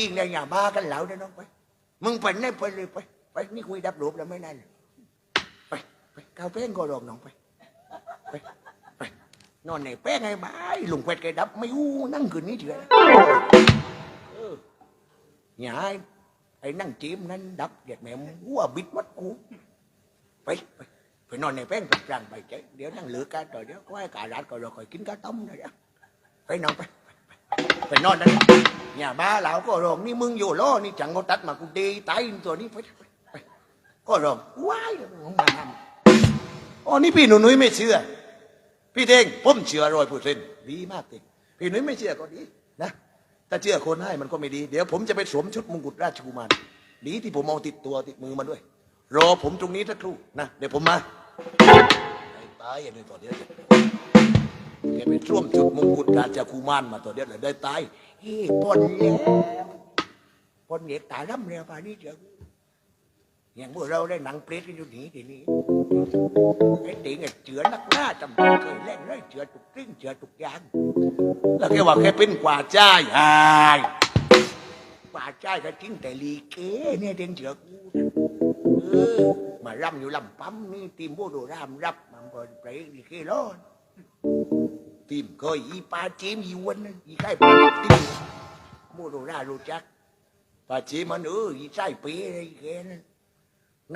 อิงเนี่ยอย่าบ้ากันเหล่าเด้น้องไป มึงไปไหนไปเลยไป ไปนี่คุยดับหลบแล้วไม่นั่นไปไปกาวแป้งก็รองน้องไป ไปไปนอนในแป้งไงบ้ายลุงเป็ดแกดับไม่อู้นั่งคืนนี้เถอะเอออย่าให้ไอ้นั่งจิ้มนั้นดับเด็ดแม่งหัวบิดมัดกูไปไปไปนอนในแป้งไปกลางไปเจ๊เดี๋ยวนั่งเหลือกัน rồi เดี๋ยว có ai cả rát rồi rồi คอยกินข้าต้ม rồi đó ไปนอนไป ไปนอนนั่นอย่าบ้าเหล่าก็รองนี่มึงอยู่ล้อนี่จังก็ตัดมากูดีตายตัวนี้ไปไปก็รองว้ายมึงมาทำอ๋อนี่พี่หนูนุ้ยไม่เชื่อ พี่เท่งผมเชื่อร้อยเปอร์เซ็นต์ดีมากเลยพี่หนุ้ยไม่เชื่อก็ดีนะถ้าเชื่อคนให้มันก็ไม่ดี เดี๋ยวผมจะไปสวมชุดมงกุฎราชกุมารดีที่ผมเอาติดตัวติดมือมาด้วย รอผมตรงนี้สักครู่นะเดี๋ยวผมมาไอ้ตายอย่างนี้ต่อเดี๋ยว จะแกไปสวมชุดมงกุฎราชกุมารมาต่อเดี๋ยวเลยได้ตายเฮ้ยปนแล้วปนเหยียดตายร่ำเร็วป่านนี้เจออย่างพวกเราได้หนังเปรตกันอยู่หนีทีนี้ cái điện là chữa nát ná trong cười lên nói chữa trục tiếng chữa trục gian là cái ว่าแค่เป็นกว่าใจายหายกว่าใจายก็ทิ้งแต่ลีเก้เนี่ยเด่นเชือกูเออมาร่ำอยู่ลำปั๊มนี่ทีมพวกโดรามรับมันก็ไปลีเก้ร้อน ทีมก็อีปลาจีมอีวันนั่นอีไข่ปาทีมพวกโดรารู้จักปลาจีมมันเอออีไส้เปียอะไรแกนั่น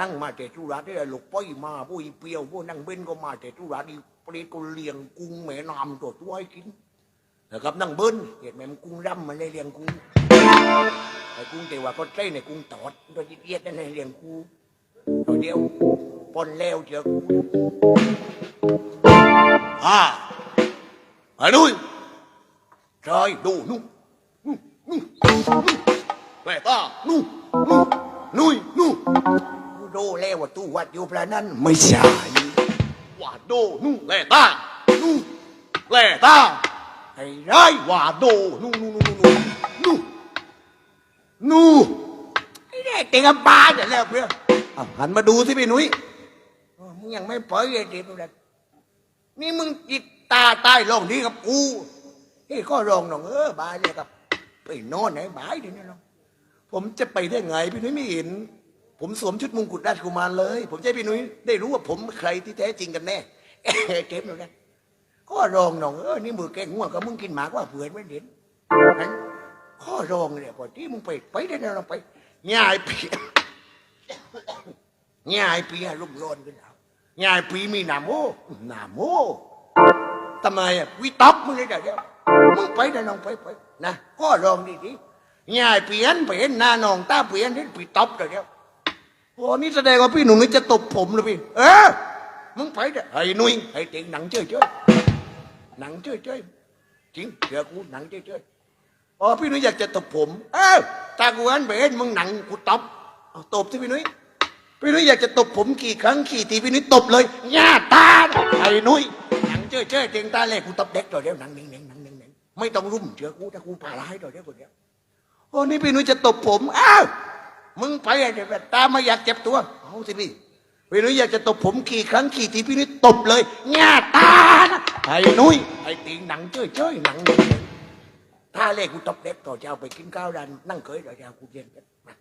นั่งมาแต่ธุระได้ลูกป้อยมาผู้อีเปียวผู้นั่งเบ้นก็มาแต่ธุระดีเปรตก็เลี้ยงกุ้งแม่น้ำตัวตัวให้กินนะครับนั่งเบิ้นเห็นไหมมันกุ้งร่ำมันเลยเลี้ยงกุ้งไอ้กุ้งแต่ว่าก็ใช่ในกุ้งตอดตัวเอียดนั่นเลยเลี้ยงกูตัวเดียวปนแล้วเจอกูอ่า ไอ้นุ้ยใช่ดูนู่นนู่นนู่นนู่นแม่ตานู่นนู่นนุ้ยนู่นกูดูแล้วว่าตู้วัดอยู่พระนั้นไม่ใช่ว่าโดนู่นแหล่ตานู่แหล่ตาไอ้ไรว่าโดนู่นนู่นนู่นนู่นนู่ไอ้เด็กเต็งกับบ้านเนี่ยแล้วเพื่อนอ้าหันมาดูสิพี่นุ่ยมึงยังไม่เผยไอ้เด็กเลยนี่มึงจิต ตาใต้ลงนี้กับกูเฮ้ยก็ลองน่องเออบายเลยกับไปนอนไหนบายเดี๋ยวนี้ลองผมจะไปได้ไงพี่นุ่ยไม่เห็น ผมสวมชุดมงกุฎราชกุมารเลย ผมจะให้พี่นุ้ยได้รู้ว่าผมใครที่แท้จริงกันแน่เอ๊ะเจ็บเลยนะข้อรองหนองเออนี่มือแกงง่วงกับมึงกินหมากว่าเผื่อนไม่เห็นนั้นข้อรองเนี่ยพอที่มึงไปไปได้แล้วเราไปง่ายเพียง่ายเพียรุ่มร้อนกันแล้วง่ายปีมีหนาโมหนาโม ทำไมอะวิตบมึงเลยเดียวมึงไปได้น้องไปไปนะข้อรองดีดีง่ายเปลี่ยนเปลี่ยนหน้าน้องตาเปลี่ยนนี่ปีตบเดียวโอ้นี่แสดงว่าพี่หนุ่ยจะตบผมเลยพี่ เออมึงไปเด้อไอ้นุ่ยไอ้เตียงหนังเจ้ยเจ้ยหนังเจ้ยเจ้ยจริงเดี๋ยวกูหนังเจ้ยเจ้ยอ๋อพี่หนุ่ยอยากจะตบผม เออตากูอันเบนมึงหนังกูตบเอาตบที่พี่หนุ่ยพี่หนุ่ยอยากจะตบผมกี่ครั้งกี่ทีพี่หนุ่ยตบเลยหน้าตาไอ้นุ่ย เจ้ยเจ้ยเตียงตาเล่กูตบเด็กตัวเดียวนังหนังหนังนังหนังหนังไม่ต้องรุ่มเจอกูถ้ากูพาร้ายตัวเดียวคนเดียวโอ้นี่พี่นุ่ยจะตบผมอ้าวมึงไปไอ้เด็กแบบตาไม่อยากเจ็บตัวเอาสิพี่พี่นุ้ยอยากจะตบผมกี่ครั้งกี่ทีพี่นุ้ยตบเลยหน้าตาไอ้นุ้ยไอ้ตีหนังเจ้ยเจ้ยหนังเด็กถ้าเล่กูตบเด็กต่อเจ้าไปกินข้าวดันนั่งเคยต่อเจ้ากูเย็นมา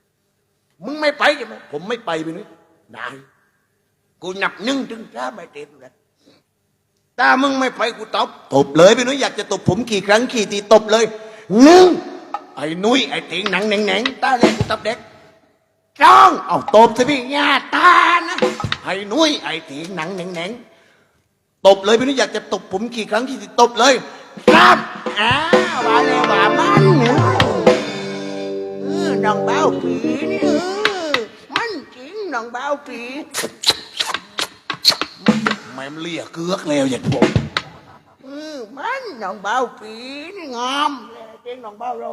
มึงไม่ไปใช่ไหมผมไม่ไปพี่นุ้ยได้กูนับหนึ่งถึงสามไม่เต็มเลย ถ้ามึงไม่ไปกูตบตบเลยพี่นุ้ยอยากจะตบผมกี่ครั้งกี่ทีตบเลยหนึ่งไอ้นุ้ยไอ้ตีหนังแหน่งแหน่งตาเล่กูตบเด็กจ้องเอาตบสิพี่ญาตานะไอ้นุ้ยไอ้ตีหนังแหน่งแหน่งตบเลยพี่นุ้ยอยากจะตบผมกี่ครั้งที่ตบเลยครับอ้าวว่าแล้วว่ามันเนี่ยเออน้องเบ้าปีนี่มันจริงน้องเบ้าปี แม่มเลียเกือกแล้วอย่างผมเออมันน้องเบ้าปีนี่งามจริงน้องเบ้าเรา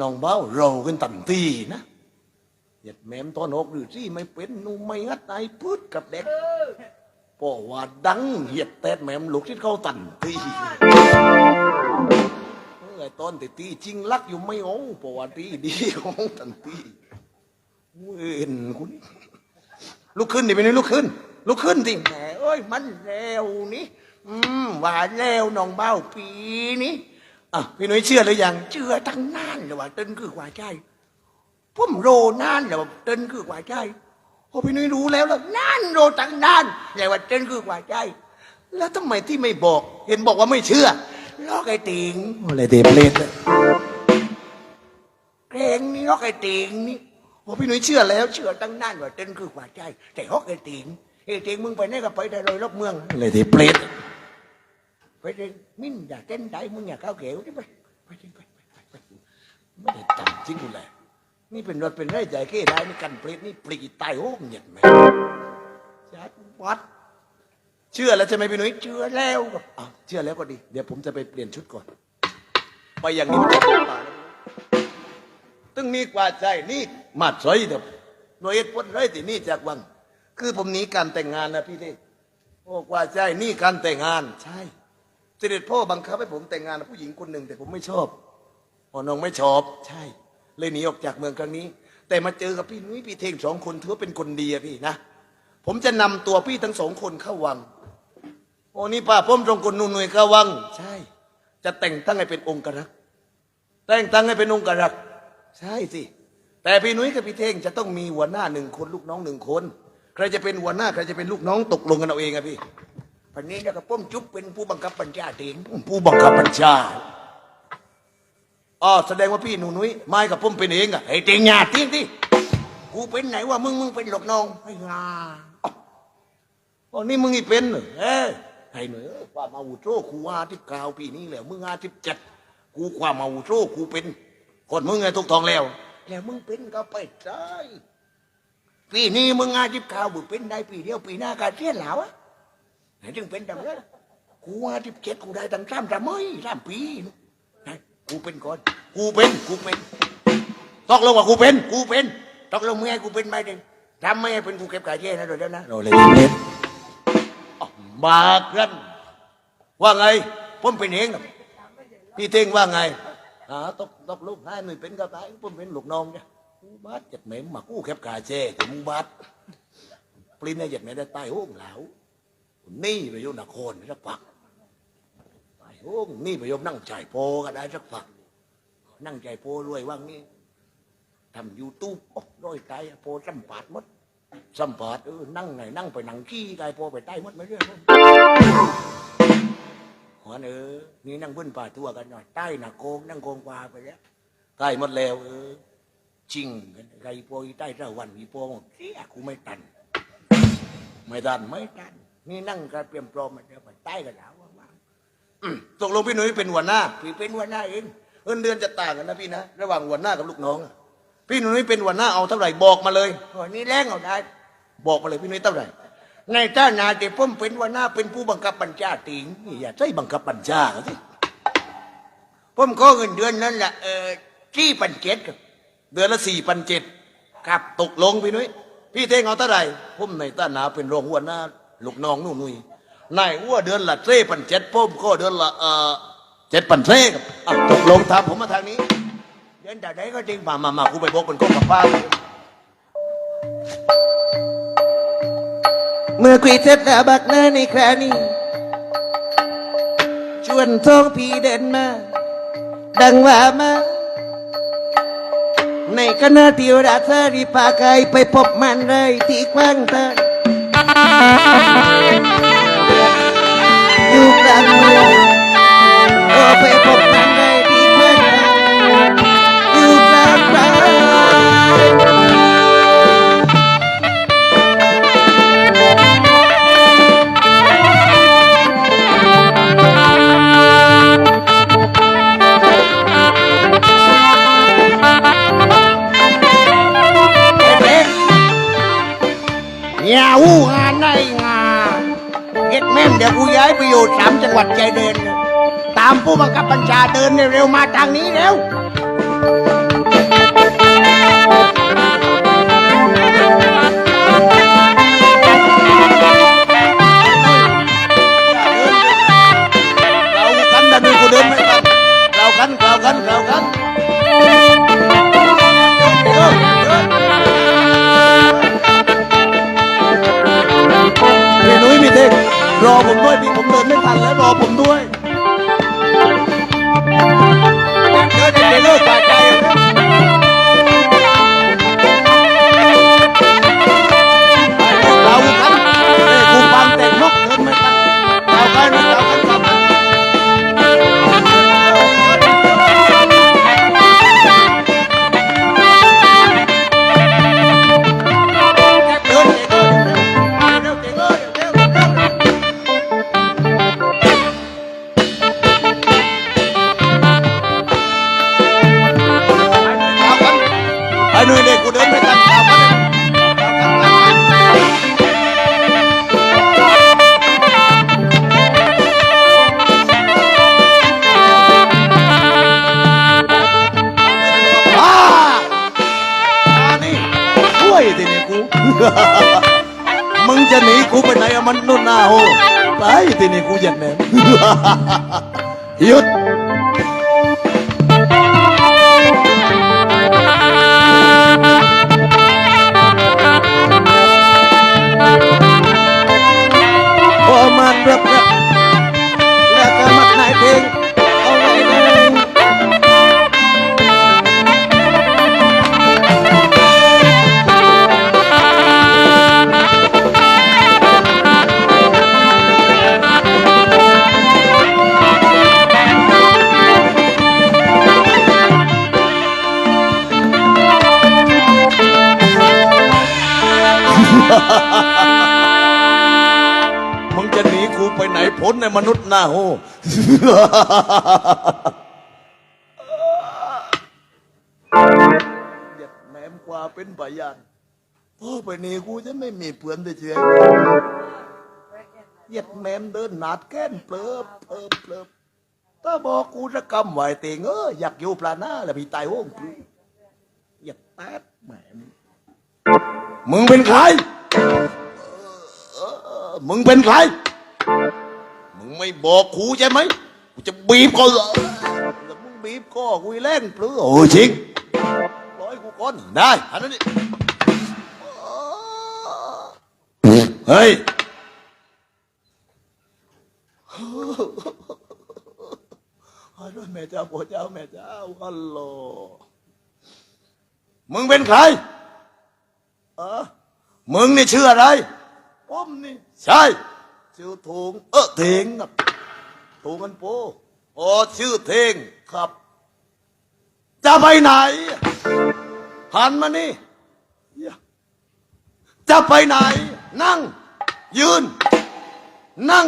น้องเบ้าเรากันตันทีนะเหยียดแม่มตอนอกหรือที่ไม่เป็นหนูไม่งัดไอพืดกับเด็กเพราะว่าดังเหยียดแตดแม่มลูกที่เขาตันตีไอ้ตอนตีตีจริงรักอยู่ไม่โอ้เพราะว่าตีดีของตันตีเวนคุณลุกขึ้นดิไปนี่ลุกขึ้น ลุกขึ้นดิแหมเอ้ยมันแล้วนี่อืมว่าแล้วน้องเบ้าปีนี่อะพี่หนุ่ยเชื่อหรือยังเชื่อตั้งนานเลยว่าเต้นคือกว่าใจผมโรนานเลยว่าเต้นคือกว่าใจพอพี่หนุ่ยรู้แล้วแล้วนานโรตั้งนานเลยว่าเต้นคือกว่าใจแล้วทำไมที่ไม่บอก เห็นบอกว่าไม่เชื่อลอกไอ้ติงอะไรเดบเลนเกรงนี่ลอกไอ้ติงนี่พอพี่หนุ่ยเชื่อแล้ว เชื่อตั้งนานว่าเต้นคือกว่าใจ แต่ฮอกไอ้ติง ไอ้ติงมึงไปไหนก็ไปได้เลยรอบเมืองอะไรเดบเลนไปเต้นมิ้นอย่าเต้นได้มึงอย่าเข้าเกวที่ไปไปเต้นไปไปไปไม่ได้จำจริงกูแหละนี่เป็นรถเป็นไรใจเก้ได้นี่กันเปรตนี่ปลีตายโอ้งเหยียดแม่จัดวัดเชื่อแล้วใช่ไหมพี่หนุ่ยเชื่อแล้วครับอ้าวเชื่อแล้วก็ดี เดี๋ยวผมจะไปเปลี่ยนชุดก่อน ไปอย่างนี้มันจะเข้าป่าแล้วตึงนี่กว่าใจนี่มาดซอยเถอะหน่วยเอ็ดพ้นไรตินี่จากวัง คือผมหนีการแต่งงานนะพี่เด้โอ้กว่าใจนี่การแต่งงานใช่เสด็จพ่อบังคับให้ผมแต่งงานกับผู้หญิงคนหนึ่ง แต่ผมไม่ชอบอ๋อน้องไม่ชอบ ใช่ เลยหนีออกจากเมืองครั้งนี้ แต่มาเจอกับพี่นุ้ยพี่เทงสองคนถือว่าเป็นคนดีอะพี่นะผมจะนำตัวพี่ทั้งสองคนเข้าวังโอ้นี่ป้าผมตรงคนนุ่นหน่วยเข้าวัง ใช่ จะแต่งตั้งให้เป็นองค์กรักแต่งตั้งให้เป็นองค์กรัก ใช่สิแต่พี่นุ้ยกับพี่เทงจะต้องมีหัวหน้าหนึ่งคนลูกน้องหนึ่งคน ใครจะเป็นหัวหน้าใครจะเป็นลูกน้องตกลงกันเอาเองอะพี่พันนี้แล้วก็ป้มจุ๊บเป็นผู้บังคับบัญชาเองผู้บังคับบัญชาอ๋อแสดงว่าพี่หนูนุ้ยไม่กับผมเป็นเองอะไอ้เตียงหยาดเตียงที่กูเป็นไหนว่ามึงมึงเป็นหลอกน้องไอ้งาอ๋ออ๋อนี่มึงอีเป็นเหรอเอ้ยไอ้หนูเอ้ยความมาวุโตกูอาทิบเก้าปีนี้แหละมึงอาทิบเจ็ดกูความมาวุโตกูเป็นคนมึงไงทุกทองแล้ว แล้วมึงเป็นก็ไปได้ ปีนี้มึงอาทิบเก้ามึงเป็นได้ปีเดียวปีหน้าการเสียนแล้วอะไหนจึงเป็นดังนั้นกูอาทิบเจ็ดกูได้ตั้งสามสามไม่สามปีนู่นนะกูเป็นก่อนกูเป็นกูเป็นตกลงว่ากูเป็นกูเป็นตกลงมึงให้กูเป็นไหมเด็ทำไม่ให้เป็นกูเก็บกาเจ้นะโดยเดียวนะเราเลยเดบเลนอ๋อมากันว่าไงผมเป็นเองนะพี่เท่งว่าไงอ่าตกตกลูกให้หน่อยเป็นก็ตายผมเป็นลูกน้องเนี่ยูบาดเจ็บเหม็มมากูเก็บกาเจ้แต่มึงบาดปลิ้นเนี่ยเจ็บเหม็ได้ใต้ห้องเหลานี่ไปอยู่นครสักพักไอ้โอ้นี่ประโยมนั่งใจโพก็ได้สักฝักนั่งใจโพรวยว่างนี่ทำยูทูบโอ้ร้อยใจโพสัมผัสหมดสัมผัสเออนั่งไหนนั่งไปนั่งขี้ใจโพไปใต้หมดไม่เรื่องหัวเออนี่นั่งเบิ้นป่าทั่วกันหน่อยใต้หนักโกงนั่งโกงกว่าไปแล้วใต้หมดแล้วเออ จริงกันไรโพอีใต้เจ้าวันมีโพบอกเสียกูไม่ตัน ไม่ตันไม่ตัน นี่นั่งกันเปลี่ยนปลอมมาเดี๋ยวไปใต้กันแล้วว่างๆอืมตกลงพี่หนุ่ยเป็นหัวหน้าพี่เป็นหัวหน้าเองเงินเดือนจะต่างกันนะพี่นะระหว่างหัวหน้ากับลูกน้องอะพี่หนุ่ยเป็นหัวหน้าเอาเท่าไหร่บอกมาเลยวันนี้แรงเอาได้ บอกมาเลยพี่หนุ่ยเท่าไหร่ในท่านาแต่ผมเป็นหัวหน้าเป็นผู้บังคับบัญชาติงนี่อย่าใช้บังคับบัญชาสิผมขอเงินเดือนนั้นแหละเออที่ปันเจ็ดครับ เดือนละสี่พันเจ็ดครับตกลงพี่นุ่ยพี่เท่งเอาเท่าไหร่ผมในต้านาเป็นรองหัวหน้าลูกน้องนู่นนุยนายอ้วเดือนละเจ็ดพันเจ็ดผมก็เดือนละเออเจ็ดพันเครับอะตกลงตามผมมาทางนี้เดือนแต่ไหนก็จริงมามามากูไปบอกเป็นก้องกับป้าเมื่อคุยเสร็จแล้วบักหน้าในครานี้ชวนท้องพี่เดินมา ดังว่ามา ในคณะที่ราชริพาใครไปพบมันเลยที่กว้างตาอยู่กลางเมืองโอ้ไปพบมันเลยที่กว้างตาอยู่กลางป่า เดินเร็วๆมาทางนี้เร็ว Hello, Papa. จะหนีกูไปไหนอะมันนุ่นหน้าโหไปที่นี่กูเหยันแหนมหยุด มนุษย์หน้าโหเหยัดแหนมกว่าเป็นพยานพ่อไปนี่กูจะไม่มีเพื่อนได้เชื่อเหยัดแหนมเดินหนาดแก้นเปลิบเปลิบเปลิบถ้าบอกกูจะกำไหวเตงเอออยากอยู่ปลาหน้าแล้วพี่ตายโห้องกูเหยัดแป๊ดแหมมมึงเป็นใคร มึงเป็นใคร มึงไม่บอกกูใช่ไหมกูจะบีบก็แล้วมึงบีบก็กูแล่นเปลือโอ้จริงร้อยกูก่อนได้อันนั้นดิเฮ้ยฮัลโหลแม่เจ้าพ่อเจ้าแม่เจ้าฮัลโหลมึงเป็นใครเออมึงนี่ชื่ออะไรผมนี่ใช่ ชื่อทงเออเทงครับทงกันโปอ๋อชื่อเทงครับ จะไปไหน หันมานี่ จะไปไหน นั่ง ยืน นั่ง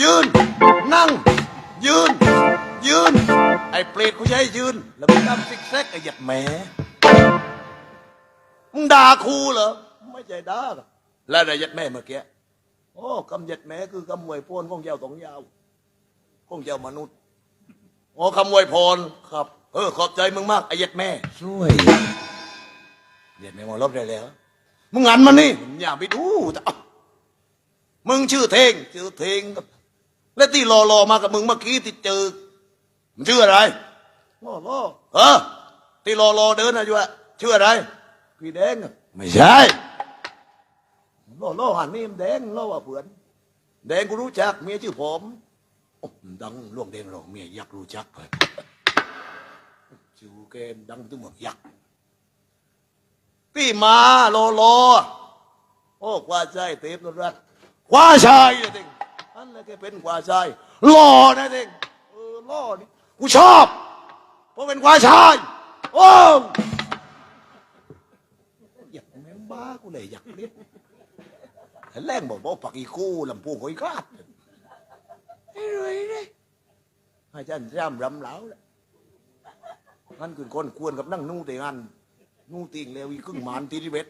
ยืน นั่ง ยืน ยืน ไอ้เปรตกูจะให้ยืน แล้วมึงทำซิกแซกไอ้หยัดแหมมึงด่าครูเหรอ ไม่ใช่ด่าหรอกแล้วไอ้หยัดแม่เมื่อกี้ โอ้คำหยัดแหมคือกำมวยพรของเจ้าสองยาวของเจ้ามนุษย์โอ้คำมวยพรครับ เออขอบใจมึงมากไอ้หยัดแม่ช่วยเหยัดแม่มาลบได้แล้ว มึงหันมานี่มึงอย่าไปดูแต่เอ้ามึงชื่อเทงชื่อเทงครับและที่รอรอๆมากับมึงเมื่อกี้ที่เจอมันชื่ออะไรรอรอเออที่รอรอๆเดินอะอยู่อะชื่ออะไรพี่แดงอะไม่ใช่ โล่โล่หันนี่แดงโล่ว่าเผื่อนแดงกูรู้จักเมียชื่อผมดังล่วงแดงหรอกเมียยักษ์รู้จักเลยชื่อแกดังถึงหมดยักษ์พี่มาโลโลโอ้กว่าใจเต็มนรัตกว่าชายนะเด็งอันนั้นแกเป็นกว่าชายหล่อนะเด็งเออหล่อนี่กูชอบเพราะเป็นกว่าชายโอ้อยากแม่งบ้ากูเลยอยากเรีย แรงบอกบอกปักอีกูลำพูงคอยกาดไอ้รวยเลยให้ฉันย่ำรำเหลาเลยงั้นคือคนควรกับนั่งนู่แต่งานนู่ติงเลวอีกึ่งหมานทีริเวต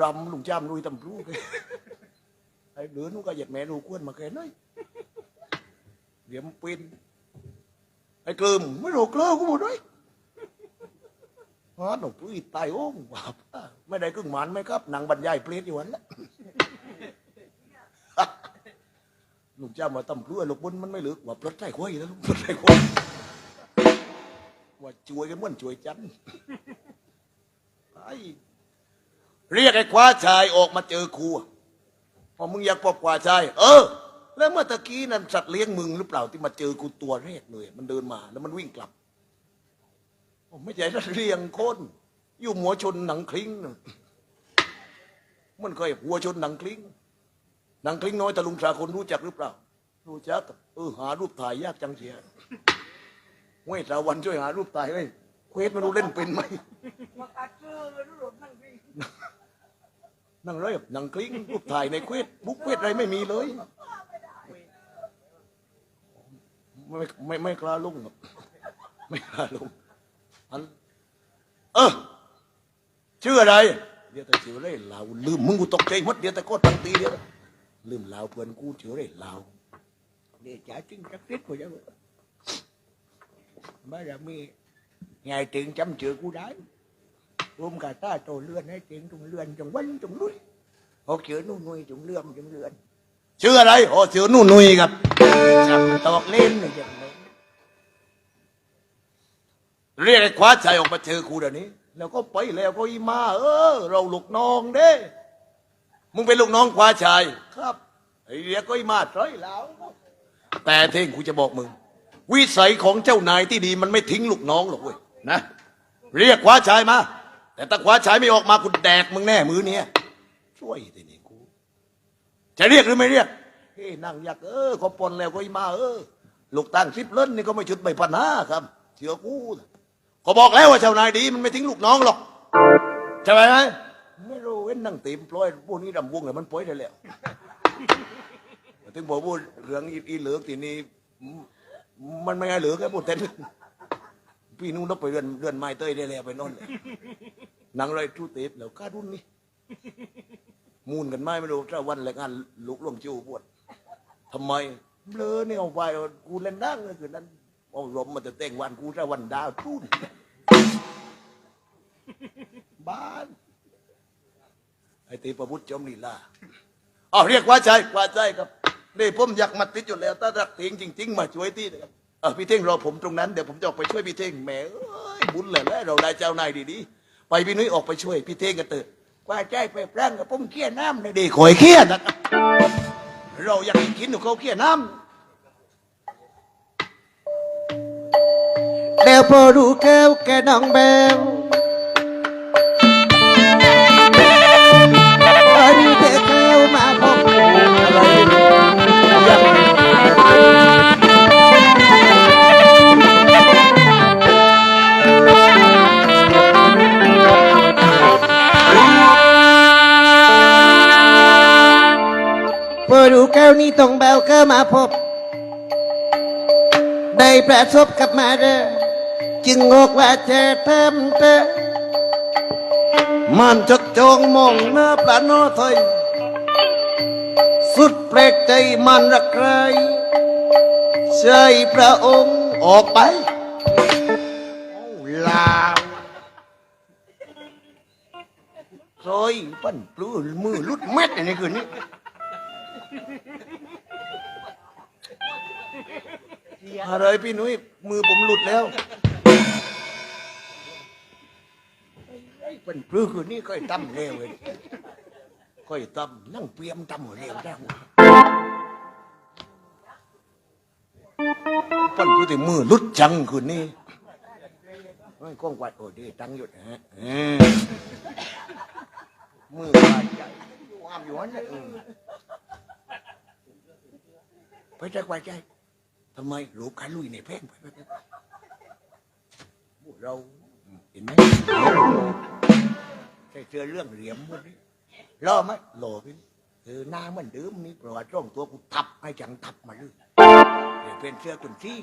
รำลุงจ้ำลุยตำพลูกไอ้เหลือนู่ก็หยียดแม่นู่ควรมาแค่น้อยเดี๋ยวมันป็นไอ้เกิมไม่รู้เกลือกูหมดเลยฮะหนูปุ้ยตายโอ้งว่าป้า ไม่ได้ครึ่งหมันไหมครับหนังบรรยายเพลทอยู่วันละลุงเจ้ามาตำพลั่วลูกบุญมันไม่เหลือว่าปลดไส้ควยแล้วลุงปลดไส้ควยว่าช่วยกันเหมือนช่วยจันไอ้เรียกไอ้คว้าชายออกมาเจอครูพอมึงอยากปอบกว่าชาย เออ แล้วเมื่อตะกี้นั่นสัตว์เลี้ยงมึงหรือเปล่าที่มาเจอกูตัวแรกเลยมันเดินมา แล้วมันวิ่งกลับผมไม่ใช่นักเรียงคน อยู่หัวชนหนังคลิ้งมันเคยหัวชนหนังคลิ้งหนังคลิ้งน้อยตะลุงสาคนรู้จักหรือเปล่า รู้จักเออหารูปถ่ายยากจังเสียเว้ยสาวันช่วยหารูปถ่ายเลยเควสไม่รู้เล่นเป็นไหมนั่งเรียหนังคลิ้งรูปถ่ายในเควสบุ๊กเควสอะไรไม่มีเลยไม่ไม่ไม่กล้าลงครับไม่กล้าลงอันเออ ชื่ออะไรเดี๋ยวแต่ชื่ออะไรลาวลืมมึงกูตกใจหมดเดี๋ยวแต่ก็ตั้งตีเดียวลืมลาวเพื่อนกูชื่ออะไรลาวเดี๋ยวจ่ายจริงจักริดกูจะมาจะมีไงถึงจำชื่อกูได้รวมกับตาโตเลื่อนให้ถึงตรงเลื่อนตรงวันตรงลุยเขาเชื่อนู่นนุยตรงเลื่อมตรงเลื่อนชื่ออะไรโอ้ชื่อนู่นนุยครับจับตอกเล่นเลยจังเลยเรียกไอ้คว้าใจออกมาเจอกูเดี๋ยวนี้ แล้วก็ไปแล้วก็อีมาเออ เราลูกน้องเด้มึงเป็นลูกน้องคว้าชายครับไอ้เรียกก็อีมาใช่แล้ว แต่เท่งกูจะบอกมึง วิสัยของเจ้านายที่ดีมันไม่ทิ้งลูกน้องหรอกเว้ยนะเรียกคว้าชายมา แต่ถ้าคว้าชายไม่ออกมากูแดกมึงแน่มือเนี้ยช่วยทีนี่กู จะเรียกหรือไม่เรียกเฮ้ยนั่งอยากเออเขาปนแล้วก็อีมาเออลูกตั้งสิบเล่นนี่ก็ไม่ชุดไม่ปัญหาครับเชื่อกูนะ เขาบอกแล้วว่าเจ้านายดีมันไม่ทิ้งลูกน้องหรอกใช่ไหมไหมไม่รู้เว้นนั่งตีมปล่อยพวกนี้ดำวงเลยมันปล่อยได้แล้วถึงบอกว่าเรื่องอีอีเหลือกทีนี้มันไม่ไงเหลือแค่พูดเต้นพี่นุ่งนกไปเรือนเรือนไม้เต้ยได้แล้วไปนอนเลยนั่งไรทูเตปแล้วก้ารุ่นนี่มูนกันไหมไม่รู้ถ้าวันแรงงานลุกล่วงจูปวดทำไมเบลอเนี่ยเอาไปเอากูเล่นดังเลยคือนั้น เอาลมมาจะเต่งวันกูจะวันดาวทุ่นบ้าน ไอ้ตีประพุทธจอมลีลาอ๋อเรียกว่าใจว่าใจครับนี่ผมอยากมาติดอยู่แล้วถ้ารักเทงจริง ๆ มาช่วยที่นะครับเออพี่เท่งรอผมตรงนั้น เดี๋ยวผมจะออกไปช่วยพี่เท่งแหมเอ้ยบุญเลยแล้วเราได้เจ้านายดีๆไปพี่นุ้ยออกไปช่วยพี่เท่งกันเถอะว่าใจไปพร่งกับผมเคี้ยน้ำเลยดีคอยเคี้ยนะครับเราอยากกินหนูเขาเคี้ยน้ำ แล้วพอรู้แก้วแกน้องแบวตอนนี้เธอเข้ามาพบพอรู้แก้วนี้ต้องแบวเข้ามาพบ ได้ประสบกับมาเด้อ จึงบอกว่าจะทำเธอมันจดจองมองหน้าปลาโนไทยสุดแปลกใจมันรักใครใช่พระองค์ออกไปลาซอยปั้นปลื้มือลุดเม็ดในคืนนี้อะไรพี่นุ้ยมือผมหลุดแล้ว เป็นปลื้อคืนนี้ค่อยตั้มเร็วเลยค่อยตั้มนั่งเปียมตั้มเร็วได้หวะปั้นปลื้อแต่มือลุดจังคืนนี้ไอ้กล้องกวาดโอ้ดีตังหยุดฮะมือกวาดใหญ่ความอยู่นั่นแหละเออไปใจกวาดใจทำไมรูปการลุยในเพลงไปไปไปไปพวกเราเห็นไหม ใช่เจอเรื่องเหลี่ยมหมดนี้รอไหมรอพี่เออหน้ามันเดิมนี่ประวัติร่องตัวกูทับให้จังทับมาเลยเดี๋ยวเป็นเสื้อตุนซี่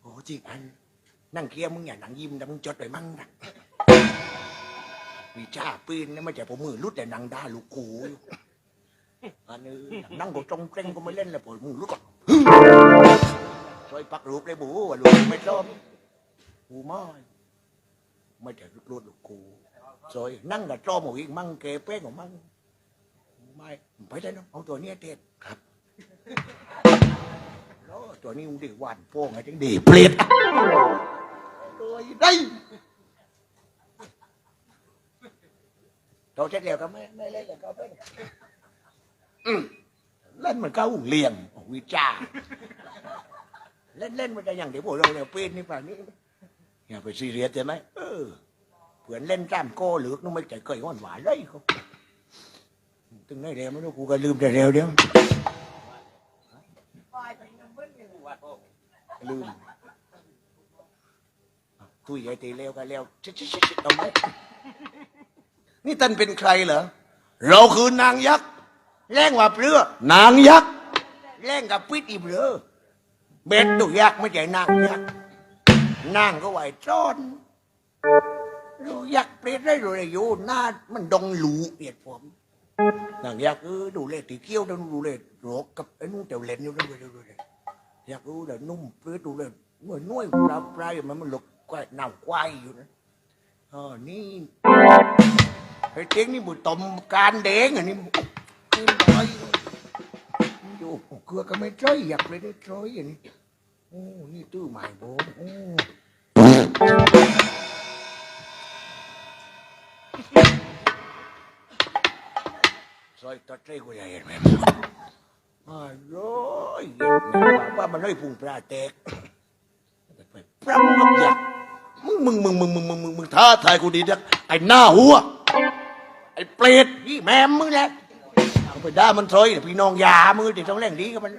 โอ้จริงอันนั่งเคลียร์มึงอย่าหนังยิ้มนะมึงจดไปมั่งนะวิชาปืนนะไม่ใช่ผมมือรุดแต่นังด่าลูกกูอยู่อันนี้นั่งก็จงเกรงก็ไม่เล่นเลยผมมือรุดก่อนช่วยปักรูปเลยบูว่าลูกไม่ชอบกูไม่ไม่จะรูปลูกกู ช่วยนั่งกับจอหมูอีกมั่งเกเป้งของมั่งไม่ไปได้น้องเอาตัวเนี้ยเด็ดครับแล้วตัวนี้มึงดีหวานโป้งไงจังดีเปลี่ยนตัวได้เราเช็ดเดียวก็ไม่ไม่เล่นกับเขาเป็นอืมเล่นเหมือนเก้าเลียงวิจารณ์เล่นเล่นมันจะอย่างเดี๋ยวพวกเราเนี่ยปีนนี่ป่านนี้อย่าไปซีเรียสใช่ไหมเออ เผื่อนเล่นจ้ามโก้หรือนึกไม่ใจเคยหวานหวานเลยเขาตึงได้เร็วไม่รู้กูก็ลืมแต่เร็วเดียวลืมตุยไอ้ตีเร็วก็เร็วชิชิชิชิดเอาไหมนี่ท่านเป็นใครเหรอเราคือนางยักษ์แรงว่าเปลือนางยักษ์แรงกับปิดอีเปลือเบ็ดตุกยักษ์ไม่ใช่นางยักษ์นางก็ไหวจอน รู้ยักเปรตได้รู้เลยอยู่หน้ามันดงหลูเปียดผมนางยักเออดูเลยตีเกี้ยวดูดูเลยโรกกับไอ้นู่นเตียวเล่นอยู่ด้วยดูเลยอยากรู้เลยนุ่มเปรตดูเลยหน่วยน่ยปลาปลายมันมันหลบกวายหนาวควายอยู่นะอ๋อนี่ไอ้เจ๊งนี่บุตรมการเด้งอันนี้เต็มร้อยอยู่เกลือก็ไม่ใช่อยากเลยได้ร้อยอย่างนี้โอ้นี่ตื้อใหม่โบมโอ้ ซอยตัดใจกูใหญ่เห็นไหมอร่อยเห็นไหมว่ามันไม่พุงปลาแตกไปปรับกับยักษ์มึงมึงมึงมึงมึงมึงมึงมึงท้าทายกูดีนักไอ้หน้าหัว ไอ้เปรตนี่แม่มึงแหละเอาไปด่ามันซอยพี่น้องยามือติดต้องแรงดีกับมัน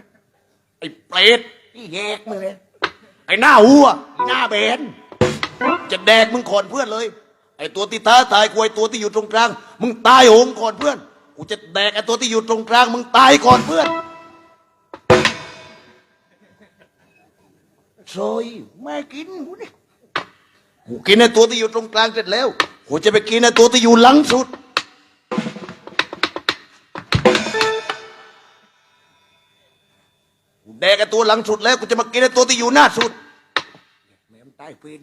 ไอ้เปรตนี่แยกมึงเลยไอ้หน้าหัวหน้าเบนจะแดกมึงก่อนเพื่อนเลย ไอ้ตัวที่ท้าทายกูไอ้ตัวที่อยู่ตรงกลาง มึงตายโหงก่อนเพื่อน กูจะแดกไอ้ตัวที่อยู่ตรงกลางมึงตายก่อนเพื่อนซอยไม่กินกูนี่กูกินไอ้ตัวที่อยู่ตรงกลางเสร็จแล้วกูจะไปกินไอ้ตัวที่อยู่หลังสุด กูแดกไอ้ตัวหลังสุดแล้วกูจะมากินไอ้ตัวที่อยู่หน้าสุดแม่มนตายเป็น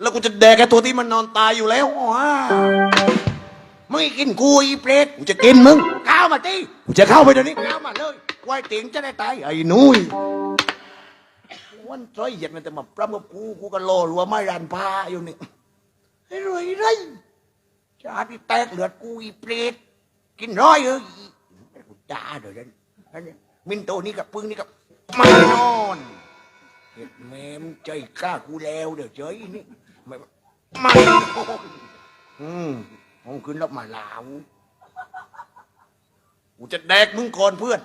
แล้วกูจะแดกไอ้ตัวที่มันนอนตายอยู่แล้วว้า มึงกินกูอีเปรตกูจะกินมึงก้าวมาตีกูจะเข้าไปเดี๋ยวนี้ก้าวมาเลยไว้เตียงจะได้ตายไอ้หนุ้ยวันใจเหยียดมันแต่มาปรำกับกูกูก็รอรัวไม่รันพาอยู่นี่ไอ้รวยไรชาติแตกเหลือดกูอีเปรตกินร้อยเออกูด่าเดี๋ยวนั้นอันนี้มินโตนี่กับปึ้งนี่กับไม่นอนเห็ดแม่มใจกล้ากูแล้วเดี๋ยวเฉยนี่ไม่ไม่นอนอืม ห้องขึ้นแล้วมาลาวกูจะแดกมึงก่อนเพื่อน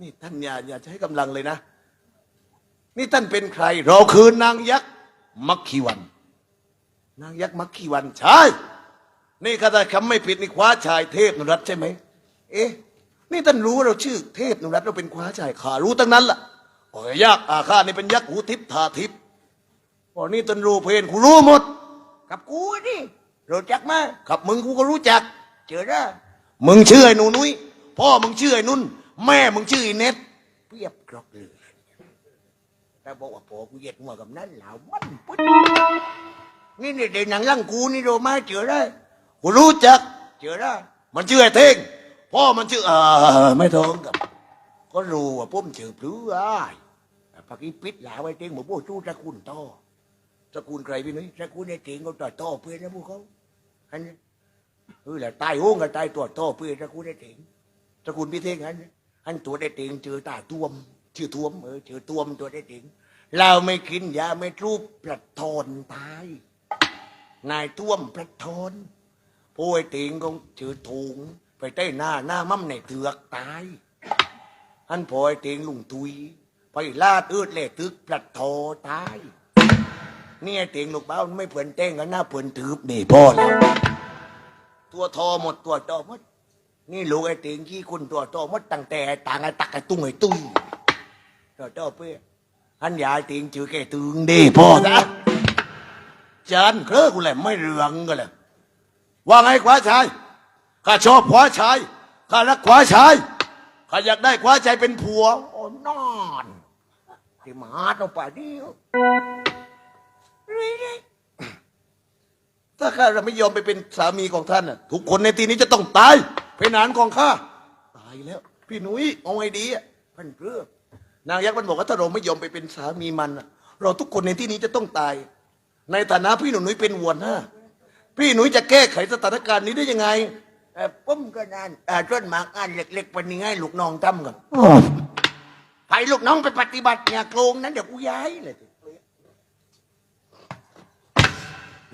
นี่ท่านอย่าอย่าใช้กำลังเลยนะ นี่ท่านเป็นใคร เราคือนางยักษ์มักขีวัน นางยักษ์มักขีวันใช่นี่ข้าแต่คำไม่ผิดนี่คว้าชายเทพนรัตน์ใช่ไหม เอ๊ะ นี่ท่านรู้ว่าเราชื่อเทพนรัตน์เราเป็นคว้าชายข้ารู้ตั้งนั้นล่ะโอ้ยยักษ์อาข้านี่เป็นยักษ์หูทิพย์ทาทิพย์พอนี่ท่านรู้เพลนกูรู้หมด กับกูนี่ รู้จักไหมกับมึงกูก็รู้จัก เจอได้มึงชื่อไอ้หนูนุ้ยพ่อมึงชื่อไอ้นุ่น แม่มึงชื่อไอ้เน็ตเพียบกรอกเลยแต่บอกว่าพ่อกูเหยียดหัวกับนั่นเหล่ามันปึ๊ดนี่นี่เด็กหนังลังกูนี่โดมาเจอได้กูรู้จัก เจอได้มันชื่อไอ้เท่งพ่อมันชื่อเออไม่ท้องกับ ก็รู้ว่าผมชื่อพลื้ออ้ายแต่พักอีปิดหลาไว้เท่งบอกโอ้ชู้ตระกูลต่อตระกูลใครพี่นุ้ยตระกูลไอ้เท่งก็ต่อต่อเพื่อนนะพวกเขา อันนี้เออแล้วตายโห้งกับตายตัวโตเพื่อตระกูลไอ้เท่งตระกูลพี่เทงอันนี้อันตัวไอ้เท่งเจอตาท่วมชื่อท่วมเออเจอท่วมตัวไอ้เท่งเราไม่กินยาไม่ทูบปลัดทอนตายนายท่วมพระทนผู้ไอ้ติงก็ถือถุงไปใต้หน้าหน้ามั่มในเถือกตายอันพอไอ้ติงลุงตุยไปลาดอืดเล่ตึกพระโทตาย นี่ไอ้ติงลูกเบ้าไม่เผื่อนเต้งกันหน้าเผื่อนถืบนี่พ่อแล้วตัวทอหมดตัวตอหมดนี่ลูกไอ้เติงขี้คุณตัวโตหมดตั้งแต่ต่างไอ้ตักไอ้ตุ้งไอ้ตุ้ยตัวโตเพื่ออันยายติงชื่อแกตึงดีพ่อนะจานเครือกูแหละไม่เรืองกันเลยว่าไงขวาชายข้าชอบขวาชายข้ารักขวาชายข้าอยากได้ขวาชายเป็นผัวโอ้นอนที่มาเอาป่านี้ ถ้าข้าเราไม่ยอมไปเป็นสามีของท่านน่ะทุกคนในที่นี้จะต้องตายเป็นหนานของข้าตายแล้ว พี่หนุ่ยเอาไงดีอะพันเพื่อนางยักษ์มันบอกว่าถ้าเราไม่ยอมไปเป็นสามีมันน่ะเราทุกคนในที่นี้จะต้องตาย ในฐานะพี่หนุ่ยเป็นหัวหน้าพี่หนุ่ยจะแก้ไขสถานการณ์นี้ได้ยังไงเออผมก็นานเออต้นหมากอันเล็กๆวันนี้ให้ลูกน้องทำกันไปลูกน้องไปปฏิบัติอย่าโกงนั้นเดี๋ยวกูย้ายเลย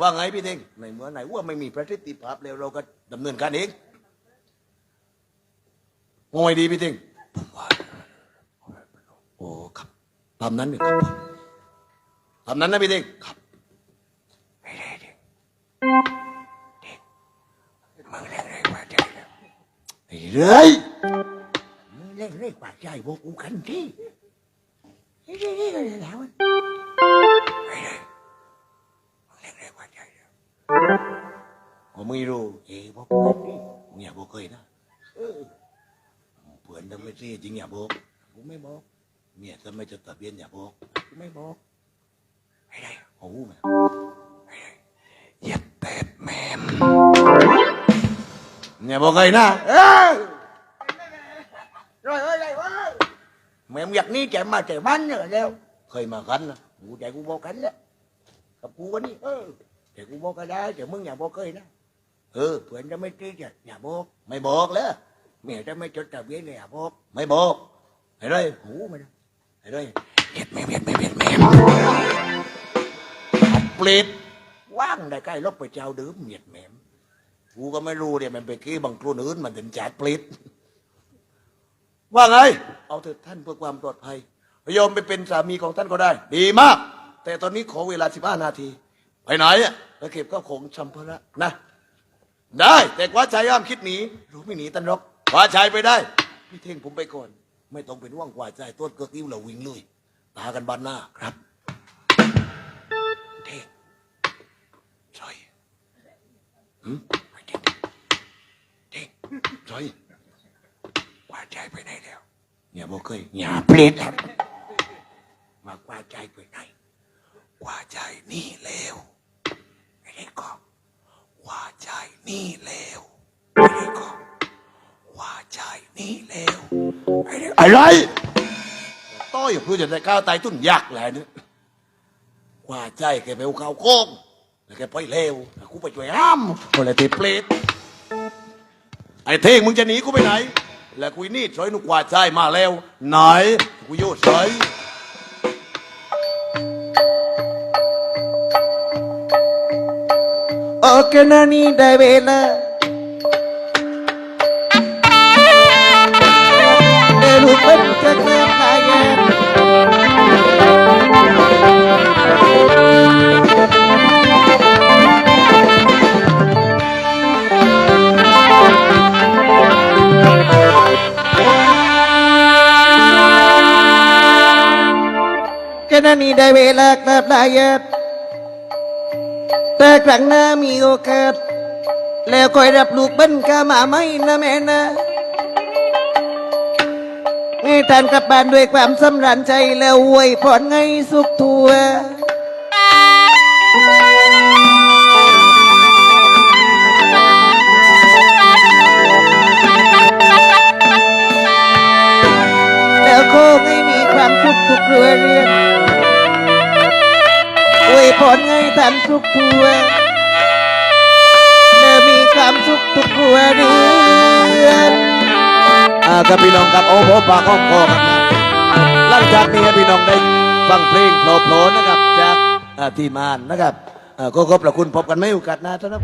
ว่าไงพี่เท่งในเมื่อไหนว่าไม่มีประสิทธิภาพแล้วเราก็ดำเนินการเองงอยดีพี่เท่งผมว่าโอ้ครับตามนั้นเนี่ยครับตามนั้นนะพี่เท่งครับไม่ได้เด็กเด็กมึงเล่นเร่งกว่าใจแล้วไอ้เรื่อยมึงเล่นเร่งกว่าใจพวกกูกันที่ไอ้เรื่อยนี่ก็เลยแล้ว ไม่รู้เอ้บอกเพื่อนนี่มึงอย่าบอกเคยนะเออเพื่อนทำไม่ซีจริงอย่าบอกกูไม่บอกเมียทำไม่จดทะเบียนอย่าบอกกูไม่บอกให้ได้โอ้โหแม่ให้ได้เหยัดแตดแม่มอย่าบอกเคยนะเออร้อยเอ้ยร้อยเอ้ยแม่มอยากนี่แกมาแต่บ้านเนี่ยแล้วเคยมากันนะกูใจกูบอกกันแล้วกับกูวันนี้เออแต่กูบอกก็ได้แต่มึงอย่าบอกเคยนะ เออเพื่อนจะไม่ตีจะอย่าบอกไม่บอกแล้วเมียจะไม่จดทะเบียนเลยอย่าบอกไม่บอกไอ้ไรหูไมันไอ้ไรเห็ดแม่เห็ดแม่เห็ดแม่เปลิดว่างได้ใกล้ลบไปเจ้าดื่มเห็ดแม่มกูก็ไม่รู้เนี่ยมันไปกี้บางครูนอื่นมันถึงจัดปลิดว่าไง เอาเถิดท่านเพื่อความปลอดภัยยอมไปเป็นสามีของท่านก็ได้ ดีมาก แต่ตอนนี้ขอเวลาสิบห้านาที ไปไหนอะไปเก็บข้าวของชัมภาระนะ ได้ แต่กว่าชายห้ามคิดหนีรู้ไม่หนีตันหรอกกว่าชายไปได้ พี่เท่งผมไปก่อน ไม่ต้องเป็นว่างกว่าใจตัวเกิดนิ้วเราวิ่งเลยตากันบานหน้าครับ เท่งใช่หืมไอ้เท่งเท่งใช่กว่าใจไปไหนแล้วเนี่ยบอกเคยอย่าเปลี่ยนครับมากว่าใจไปไหนกว่าใจนี่แล้วไอ้เด็กก็ ว่าใจนี่แล้วไอ้เด็กก็ว่าใจนี่แล้วไอ้เด็กอะไรต้อยเพื่อจะได้ก้าวไตายตุ้นยักษ์แหละเนี่ยกว่าใจแกไปเอาข้าวโค้งแล้วแกไปเลวแล้วกูไปช่วยห้ามคนละติดเปลดไอ้เท่งมึงจะหนีกูไปไหน แล้วกูนี่ซอยนุกว่าใจมาแล้วไหนกูโยดซอย โอเคนะนี่ไแต่ครั้งหน้ามีโอกาส แล้วคอยรับลูกเบิ้ลกามาไหมนะแม่นะให้ท่านกลับบ้านด้วยความสำราญใจแล้วอวยพรไงสุขทั่วแล้วโคงให้มีความสุขทุกเรือเรือนอวยพร ไงท่านสุกทัวเมีความสุขทุกครัวเดือนอ่าครับพี่น้องครับโอ้โหปากข้องคอครับหลังจากนี้ครับพี่น้องได้ฟังเพลงโผล่ๆนะครับจากทีมานนะครับก็ขอบพระคุณพบกันไม่โอกาสหน้าท่านครับ